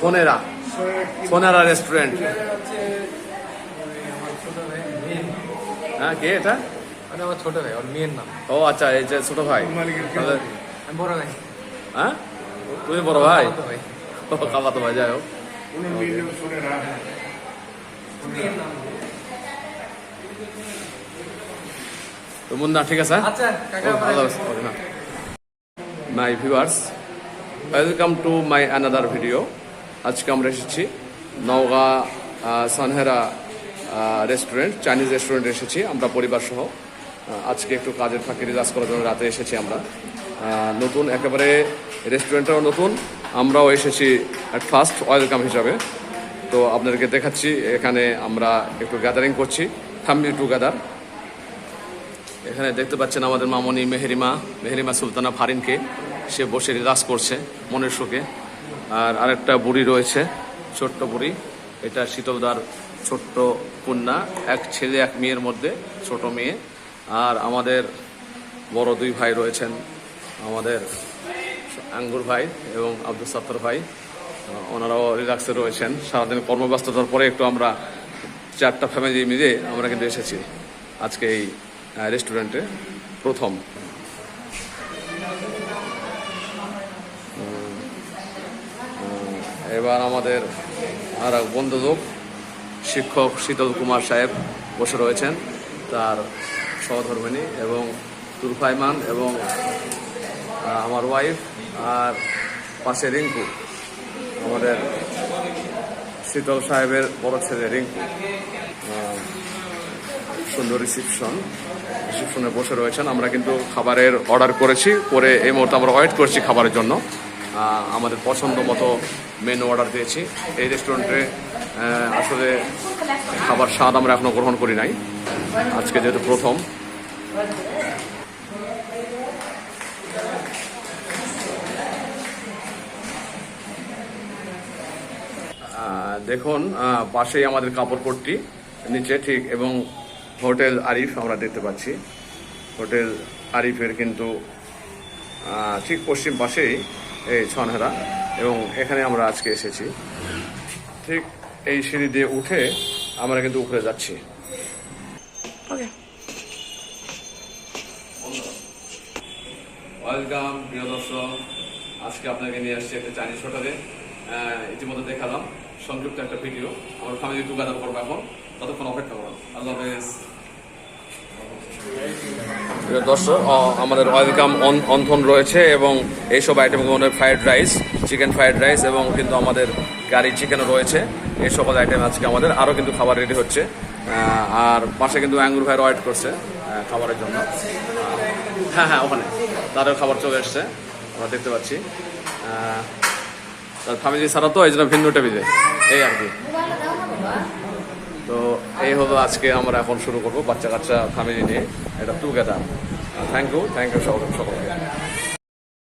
সোনেরা। সোনেরা। Restaurant হ্যাঁ কে এটা? আমার ছোট ভাই ওর মেয়ের নাম। ও আচ্ছা এই যে ছোট ভাই। বড় ভাই। হ্যাঁ? তুমি বড় ভাই? ও ভাই যাই হোক। তো মুন্না ঠিক আছে? আচ্ছা হাফেজ। Okay, না। My viewers welcome to my another video আজকে আমরা এসেছি নওগাঁ সানহেরা রেস্টুরেন্ট চাইনিজ রেস্টুরেন্টে এসেছি আমরা পরিবার সহ। আজকে একটু কাজের ফাঁকি রিলাজ করার জন্য রাতে এসেছি আমরা। নতুন, একেবারে রেস্টুরেন্টটাও নতুন। আমরাও এসেছি অ্যাট ফার্স্ট ওয়েলকাম হিসাবে। তো আপনাদেরকে দেখাচ্ছি, এখানে আমরা একটু গ্যাদারিং করছি। ফ্যামিলি টুগেদার এখানে দেখতে পাচ্ছেন আমাদের মামনি, মেহেরিমা মেহেরিমা সুলতানা ফারিনকে। সে বসে রিলাক্স করছে, মনের সুখে। আর আরেকটা বুড়ি রয়েছে, ছোট্ট বুড়ি। এটা শীতলদার ছোট্ট কন্যা, এক ছেলে, এক মেয়ের মধ্যে, ছোট মেয়ে। আর আমাদের বড় দুই ভাই রয়েছেন, আমাদের আঙ্গুর ভাই এবং আব্দুল সাত্তর ভাই। ওনারাও রিল্যাক্সে রয়েছেন। সারাদিন কর্মব্যস্ততার পরে একটু আমরা চারটা ফ্যামিলি মিলে আমরা কিন্তু এসেছি। আজকে এই রেস্টুরেন্টে প্রথম। এবার আমাদের আর এক বন্ধু লোক শিক্ষক শীতল কুমার সাহেব বসে রয়েছেন, তার সহধর্মিনী এবং তুরফাইমান এবং আমার ওয়াইফ আর পাশে রিঙ্কু, আমাদের শীতল সাহেবের বড় ছেলে রিঙ্কু। সুন্দর রিসিপশন, রিসিপশনে বসে রয়েছেন। আমরা কিন্তু খাবারের অর্ডার করেছি, করে এই মুহূর্তে আমরা ওয়েট করছি খাবারের জন্য। আমাদের পছন্দ মতো মেনু অর্ডার দিয়েছি। এই রেস্টুরেন্টে আসলে খাবার স্বাদ আমরা এখনও গ্রহণ করি নাই। আজকে যেহেতু প্রথম। দেখুন পাশেই আমাদের কাপড় কাপড়পট্টি, নিচে ঠিক, এবং হোটেল আরিফ আমরা দেখতে পাচ্ছি। হোটেল আরিফের কিন্তু ঠিক পশ্চিম পাশেই এই ছনহেরা। এবং এখানে আমরা আজকে এসেছি। ঠিক এই সিঁড়ি দিয়ে উঠে আমরা কিন্তু উপরে যাচ্ছি। ওয়েলকাম প্রিয় দর্শক। আজকে আপনাকে নিয়ে আসছি একটা চাইনিজ হোটেলে আহ, ইতিমধ্যে দেখালাম। সংযুক্ত একটা ভিডিও। আমার ফ্যামিলি টুগেদার করব এখন। ততক্ষণ অপেক্ষা করুন। আল্লাহ হাফেজ। দর্শক আমাদের ওয়েলকাম অন্থন রয়েছে এবং এইসব আইটেম আমাদের fried rice chicken fried rice এবং কিন্তু আমাদের গাড়ি চিকেনও রয়েছে। এই সকল আইটেম আজকে আমাদের আরও কিন্তু খাবার রেডি হচ্ছে। আর পাশে কিন্তু অ্যাঙ্গুর ভাইয়ের ওয়েট করছে খাবারের জন্য। হ্যাঁ হ্যাঁ ওখানে। তাদের খাবার চলে এসছে, আমরা দেখতে পাচ্ছি। তার ফ্যামিলি ছাড়া তো এই জন্য ভিন্ন টেবিলে এই আর কি। তো এই হলো আজকে আমরা এখন শুরু করব বাচ্চা কাচ্চা ফ্যামিলি নিয়ে। এটা together thank you thank you সকল সকলকে।